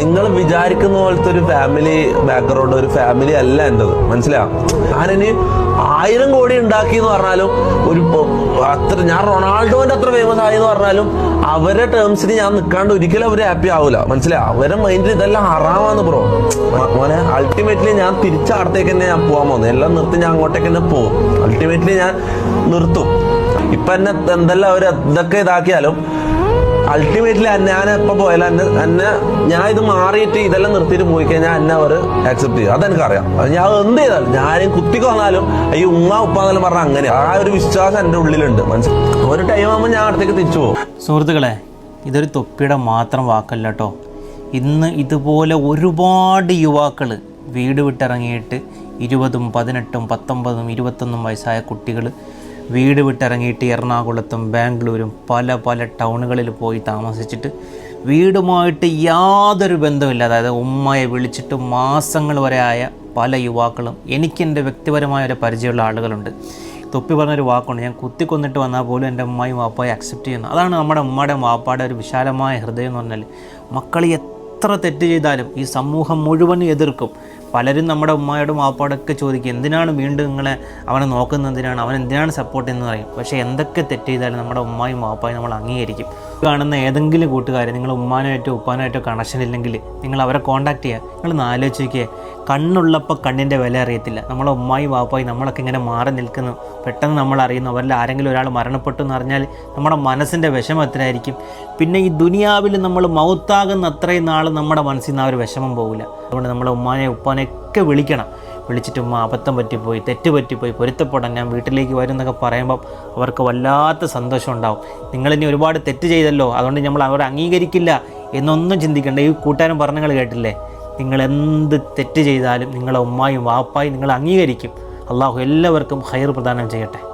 നിങ്ങൾ വിചാരിക്കുന്ന പോലത്തെ ഒരു ഫാമിലി ബാക്ക്ഗ്രൗണ്ട് ഒരു ഫാമിലി അല്ല എന്റെത്. മനസ്സിലാവും ഞാനിനി ആയിരം കോടി ഉണ്ടാക്കി എന്ന് പറഞ്ഞാലും ഒരു അത്ര ഞാൻ റൊണാൾഡോന്റെ അത്ര ഫേമസ് ആയി എന്ന് പറഞ്ഞാലും അവരെ ടേംസിന് ഞാൻ നിൽക്കാണ്ട് ഒരിക്കലും അവർ ഹാപ്പി ആവൂല. മനസ്സിലായി? അവരെ മൈൻഡിൽ ഇതെല്ലാം ഹറാമാന്ന് ബ്രോ മോനെ അൾട്ടിമേറ്റ്ലി ഞാൻ തിരിച്ച അടുത്തേക്ക് തന്നെ ഞാൻ പോകാൻ പോകുന്നത് എല്ലാം നിർത്തി ഞാൻ അങ്ങോട്ടേക്ക് തന്നെ പോകും. അൾട്ടിമേറ്റ്ലി ഞാൻ നിർത്തും. ഇപ്പൊ എന്നെ എന്തെല്ലാം അവർ എന്തൊക്കെ ഇതാക്കിയാലും അൾട്ടിമേറ്റ്ലി ഞാൻ എപ്പോ പോയാലും എന്നെ ഞാൻ ഇത് മാറിയിട്ട് ഇതെല്ലാം നിർത്തിയിട്ട് പോയി കഴിഞ്ഞാൽ എന്നെ അവർ ആക്സെപ്റ്റ് ചെയ്യും. അതെനിക്കറിയാം. അത് ഞാൻ എന്ത് ചെയ്താലും ഞാനും കുത്തിക്ക് വന്നാലും ഈ ഉമ്മ ഉപ്പ എന്നെല്ലാം പറഞ്ഞാൽ അങ്ങനെ ആ ഒരു വിശ്വാസം എന്റെ ഉള്ളിലുണ്ട്. മനസ്സിലായി ഒരു ടൈം ആകുമ്പോൾ ഞാൻ അടുത്തേക്ക് തിരിച്ചു പോകും. സുഹൃത്തുക്കളെ ഇതൊരു തൊപ്പിയുടെ മാത്രം വാക്കല്ല കേട്ടോ ഇന്ന് ഇതുപോലെ ഒരുപാട് യുവാക്കൾ വീട് വിട്ടിറങ്ങിയിട്ട് ഇരുപതും പതിനെട്ടും പത്തൊമ്പതും ഇരുപത്തൊന്നും വയസ്സായ കുട്ടികൾ വീട് വിട്ടിറങ്ങിയിട്ട് എറണാകുളത്തും ബാംഗ്ലൂരും പല പല ടൗണുകളിൽ പോയി താമസിച്ചിട്ട് വീടുമായിട്ട് യാതൊരു ബന്ധമില്ല അതായത് ഉമ്മയെ വിളിച്ചിട്ട് മാസങ്ങൾ വരെ ആയ പല യുവാക്കളും എനിക്കെന്റെ വ്യക്തിപരമായ ഒരു പരിചയമുള്ള ആളുകളുണ്ട്. തൊപ്പി പറഞ്ഞൊരു വാക്കുണ്ട് ഞാൻ കുത്തിക്കൊന്നിട്ട് വന്നാൽ പോലും എന്റെ ഉമ്മയും വാപ്പായും അക്സെപ്റ്റ് ചെയ്യുന്നു. അതാണ് നമ്മുടെ ഉമ്മയുടെയും വാപ്പയുടെ ഒരു വിശാലമായ ഹൃദയം എന്ന് പറഞ്ഞാൽ മക്കൾ എത്ര തെറ്റ് ചെയ്താലും ഈ സമൂഹം മുഴുവൻ എതിർക്കും. പലരും നമ്മുടെ ഉമ്മയോടും വാപ്പാടൊക്കെ ചോദിക്കും എന്തിനാണ് വീണ്ടും നിങ്ങളെ അവനെ നോക്കുന്നത്? എന്തിനാണ്? അവൻ എന്തിനാണ് സപ്പോർട്ട് എന്ന് പറയും. പക്ഷേ എന്തൊക്കെ തെറ്റ് ചെയ്താലും നമ്മുടെ ഉമ്മയും വാപ്പായും നമ്മൾ അംഗീകരിക്കും. കാണുന്ന ഏതെങ്കിലും കൂട്ടുകാരെ നിങ്ങൾ ഉമ്മാനായിട്ടോ ഉപ്പാനായിട്ടോ കണക്ഷൻ ഇല്ലെങ്കിൽ നിങ്ങൾ അവരെ കോൺടാക്ട് ചെയ്യുക. നിങ്ങൾ ആലോചിക്കുക കണ്ണുള്ളപ്പോൾ കണ്ണിന്റെ വില അറിയത്തില്ല. നമ്മളെ ഉമ്മായി വാപ്പായി നമ്മളൊക്കെ ഇങ്ങനെ മാറി നിൽക്കുന്നു. പെട്ടെന്ന് നമ്മൾ അറിയുന്നു അവരിൽ ആരെങ്കിലും ഒരാൾ മരണപ്പെട്ടു എന്ന് അറിഞ്ഞാൽ നമ്മുടെ മനസ്സിന്റെ വിഷമം എത്രയായിരിക്കും. പിന്നെ ഈ ദുനിയാവിൽ നമ്മൾ മൗത്താകുന്ന അത്രയും നാൾ നമ്മുടെ മനസ്സിൽ നിന്ന് ആ ഒരു വിഷമം പോകില്ല. അതുകൊണ്ട് നമ്മളെ ഉമ്മാനെ ഉപ്പാനെ ഒക്കെ വിളിക്കണം. വിളിച്ചിട്ട് ഉമ്മ അബദ്ധം പറ്റിപ്പോയി തെറ്റ് പറ്റിപ്പോയി പൊരുത്തപ്പെടാൻ ഞാൻ വീട്ടിലേക്ക് വരും എന്നൊക്കെ പറയുമ്പോൾ അവർക്ക് വല്ലാത്ത സന്തോഷം ഉണ്ടാവും. നിങ്ങളിനി ഒരുപാട് തെറ്റ് ചെയ്തല്ലോ അതുകൊണ്ട് നമ്മൾ അവരെ അംഗീകരിക്കില്ല എന്നൊന്നും ചിന്തിക്കേണ്ട. ഈ കൂട്ടുകാരൻ പറഞ്ഞങ്ങൾ കേട്ടില്ലേ? നിങ്ങൾ എന്ത് തെറ്റ് ചെയ്താലും നിങ്ങളെ ഉമ്മായും വാപ്പായും നിങ്ങൾ അംഗീകരിക്കും. അള്ളാഹു എല്ലാവർക്കും ഹൈർ പ്രദാനം ചെയ്യട്ടെ.